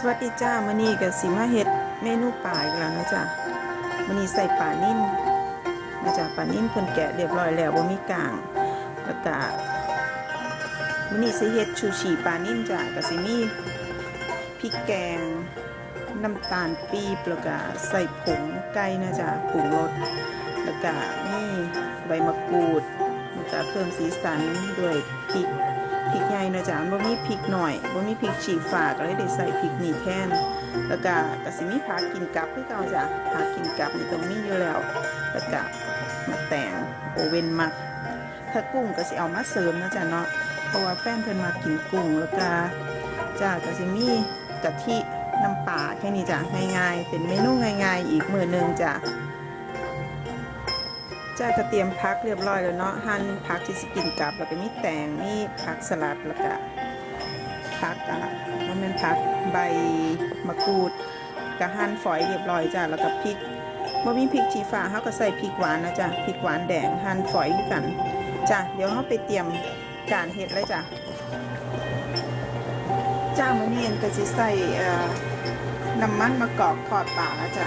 สวัสดีจ้ามื้อนี้ก็สิมาเฮ็ดเมนูปลาอีกแล้วนะจ้ะมื้อนี้ใส่ปลานิ่มนะจ๊ะปลานิ่มเพิ่นแกะเรียบร้อยแล้วบ่มีกลางแล้วก็มื้อนี้สิเฮ็ดชูชีปลานิ่มจ้ะก็สิมีพริกแกงน้ำตาลปี๊บแล้วก็ใส่ผงไก่นะจ๊ะปรุงรสแล้วก็มีใบมะกรูดแล้วก็เพิ่มสีสันด้วยพริก พริกใหญ่นะจ๊ะบ่มีพริกหน่อยบ่มีพริกฉีกฝากเลยได้ใส่พริกนี่แทนแล้วก็ก็สิมีผักกินกับคือเก่าจ้ะผักกินกับนี่ต้องมีอยู่แล้วแล้วก็มาแต่งโอเว่นมักถ้ากุ้งก็สิเอามาเสริมนะจ๊ะเนาะเพราะว่าแฟนเพิ่นมากินกุ้งแล้วก็จ้าก็สิมีกะทิน้ำปลาแค่นี้จ้ะง่ายๆ เป็นเมนูง่าย ๆ อีกมือหนึ่งจ้ะ จ้าก็เตรียมพักเรียบร้อยแล้วเนาะหั่นผักที่สกินกับแล้วก็มีแตงมีผักสลัดแล้วก็ผักอะมันเป็นผักใบมะกรูดก็หั่นฝอยเรียบร้อยจ้าแล้วก็พริกบ่มีพริกชี้ฟ้าเฮาก็ใส่พริกหวานนะจ้ะพริกหวานแดงหั่นฝอยกันจ้ะเดี๋ยวเฮาไปเตรียมการเฮ็ดเลยจ้ะจ้ามื้อนี้เอ็นก็สิใส่น้ำมันมะกอกทอดปลาแล้วจ้ะ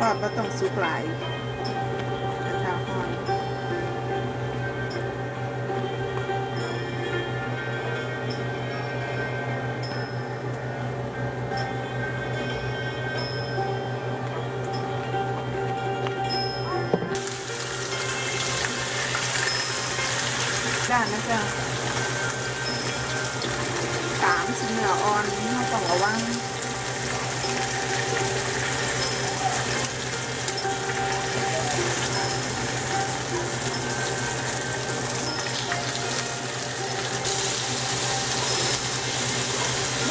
ทอดก็ต้องสุกหลายกระทอนด้านนะจ๊ะสามสิเหนืออ่อนเราต้องระวัง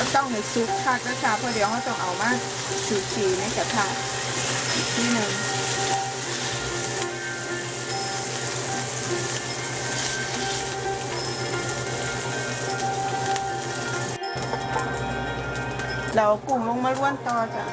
มันต้องในซุปค่ะก็ชาเพราะเดี๋ยวเขาต้องเอามาชูชีในกระทะที่หนึ่งเราเอากุ้งลงมาล้วนต่อจ้ะ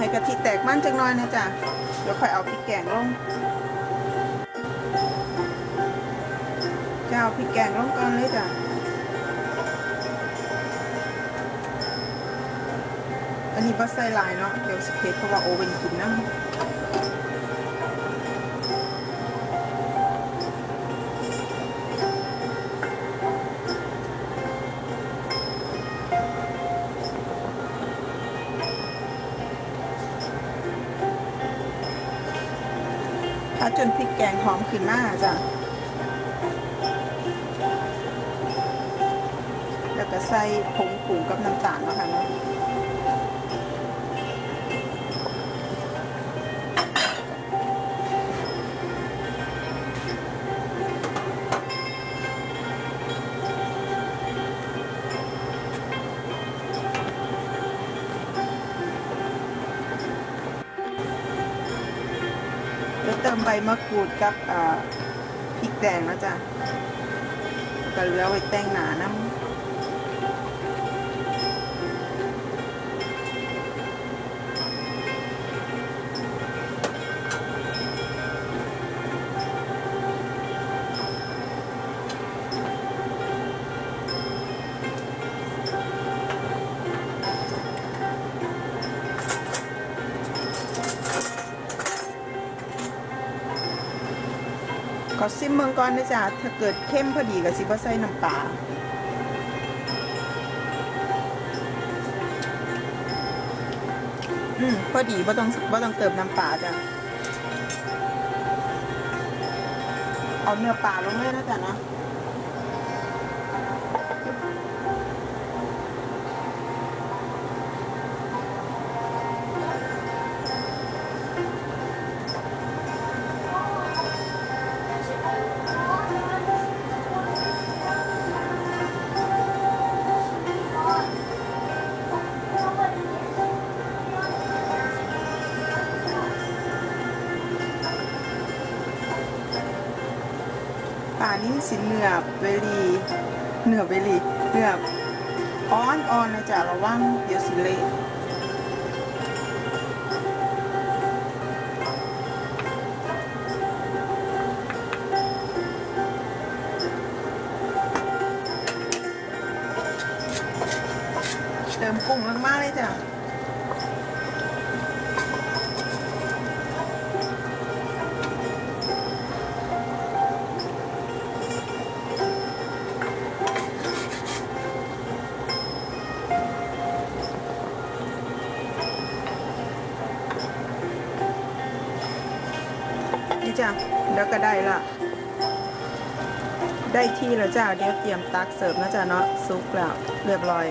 ให้กะทิแตกมันจังน้อยนะจ๊ะเดี๋ยวค่อยเอาพริกแกงลงจะเอาพริกแกงลงก่อนเลยจ้ะอันนี้ปลาใส่ลายเนาะเดี๋ยวสเพชเพราะว่าโอเวนกินนะ จนพริกแกงหอมขึ้นมาจ้ะแล้วก็ใส่ผงปูกับน้ำตาลเนาะค่ะเนาะ ติมใบมะกรูดกับพริกแดงนะจ๊ะแล้ะก็เหลือไว้แต่งหนาน้ำ ก็ซิมเมืองก่อนนะจ๊ะถ้าเกิดเข้มพอดีก็สิบ่ใส่น้ำปลาอืมพอดีบ่ต้องบ่ต้องเติมน้ำปลาจ้ะเอาเนื้อปลาลงเลยนะจ๊ะนะ นิ่มสิเนื้อเวลีเหนือเวลีเหนืออ่อนอ่อนนะจ๊ะระวังเดี๋ยวสิเละเติมกุ้งมากๆเลยจ้ะ นี้จ้ะแล้วก็ได้ละได้ที่แล้วจ้ะเดี๋ยวเตรียมตักเสิร์ฟนะจ๊ะเนาะซุปแล้วเรียบร้อย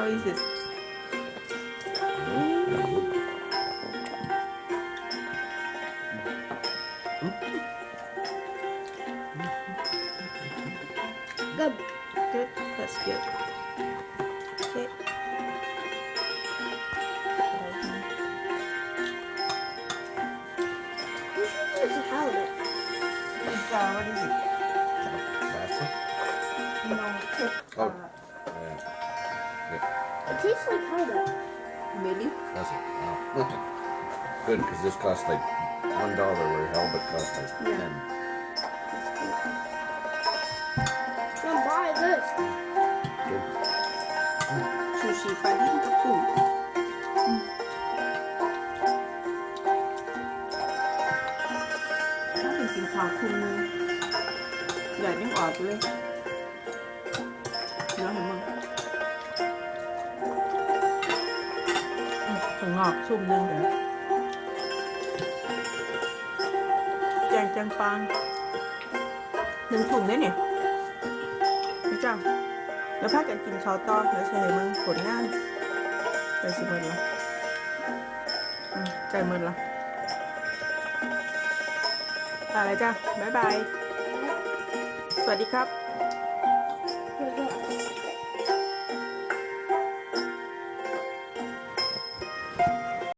How is it Yeah. It tastes like halibut. Really? Does it? Wow. Good, because this costs like one dollar where halibut costs like Yeah. ten. Now buy this. Good. ชูชีปลาดิ้นกับกุ้งอืมถ้าเป็นกินข้าวคุมนึงอยากยังออกเลย อืมถั่วงอกชุ่มนึงเดี๋ยวแกงจังปางหนึ่งถุงได้เนี่ยพี่จ้าแล้วพากันกินข้าวต้อแล้วใช่มึงผลงานใจสิเมินละอืมใจเมินละอะไรจ้ะบ๊ายบาย สวัสดีครับ Here's what